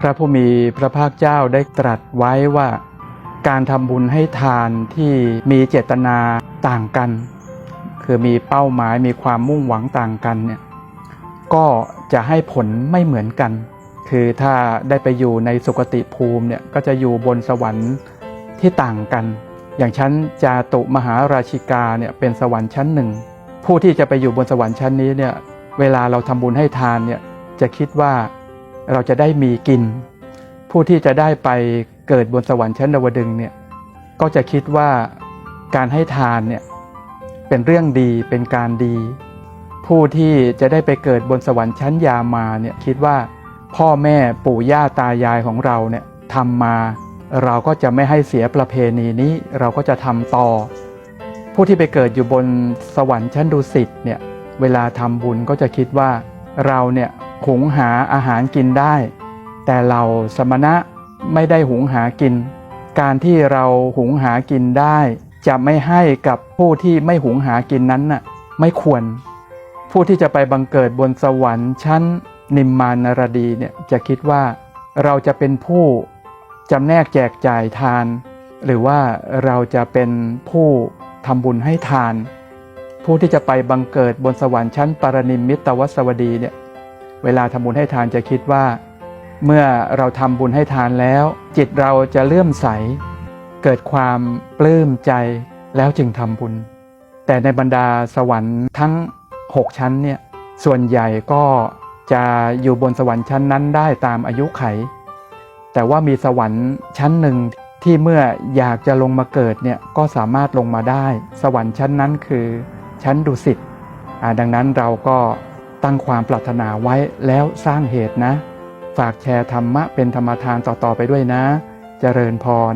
พระผู้มีพระภาคเจ้าได้ตรัสไว้ว่า การทำบุญให้ทานที่มีเจตนาต่างกัน คือมีเป้าหมายมีความมุ่งหวังต่างกันเนี่ยก็จะให้ผลไม่เหมือนกัน คือถ้าได้ไปอยู่ในสุคติภูมิเนี่ยก็จะอยู่บนสวรรค์ที่ต่างกัน อย่างชั้นจาตุมหาราชิกาเนี่ยเป็นสวรรค์ชั้นหนึ่ง ผู้ที่จะไปอยู่บนสวรรค์ชั้นนี้เนี่ยเวลาเราทำบุญให้ทานเนี่ยจะคิดว่า เราจะได้มีกิน ผู้ที่จะได้ไปเกิดบนสวรรค์ชั้นดาวดึงเนี่ยก็จะคิดว่าการให้ทานเนี่ยเป็นเรื่องดีเป็นการดี ผู้ที่จะได้ไปเกิดบนสวรรค์ชั้นยามาเนี่ยคิดว่าพ่อแม่ปู่ย่าตายายของเราเนี่ยทำมาเราก็จะไม่ให้เสียประเพณีนี้เราก็จะทำต่อ ผู้ที่ไปเกิดอยู่บนสวรรค์ชั้นดุสิตเนี่ยเวลาทำบุญก็จะคิดว่าเราเนี่ย หุงหาอาหารกินได้ แต่เราสมณะไม่ได้หุงหากิน การที่เราหุงหากินได้ จะไม่ให้กับผู้ที่ไม่หุงหากินนั้นน่ะไม่ควร ผู้ที่จะไปบังเกิดบนสวรรค์ชั้นนิมมานารดีเนี่ยจะคิดว่าเราจะเป็นผู้จำแนกแจกจ่ายทาน หรือว่าเราจะเป็นผู้ทำบุญให้ทาน ผู้ที่จะไปบังเกิดบนสวรรค์ชั้นปรนิมมิตวสวดีเนี่ย เวลาทำบุญให้ทานจะคิดว่า เมื่อเราทำบุญให้ทานแล้ว จิตเราจะเลื่อมใส เกิดความปลื้มใจแล้วจึงทำบุญ แต่ในบรรดาสวรรค์ทั้ง 6 ชั้นเนี่ยส่วนใหญ่ก็จะอยู่บนสวรรค์ชั้นนั้นได้ตามอายุไข แต่ว่ามีสวรรค์ชั้นหนึ่งที่เมื่ออยากจะลงมาเกิดเนี่ยก็สามารถลงมาได้ สวรรค์ชั้นนั้นคือชั้นดุสิตดังนั้นเราก็ ตั้งความปรารถนาไว้แล้วสร้างเหตุนะ ฝากแชร์ธรรมะเป็นธรรมทานต่อๆไปด้วยนะ เจริญพร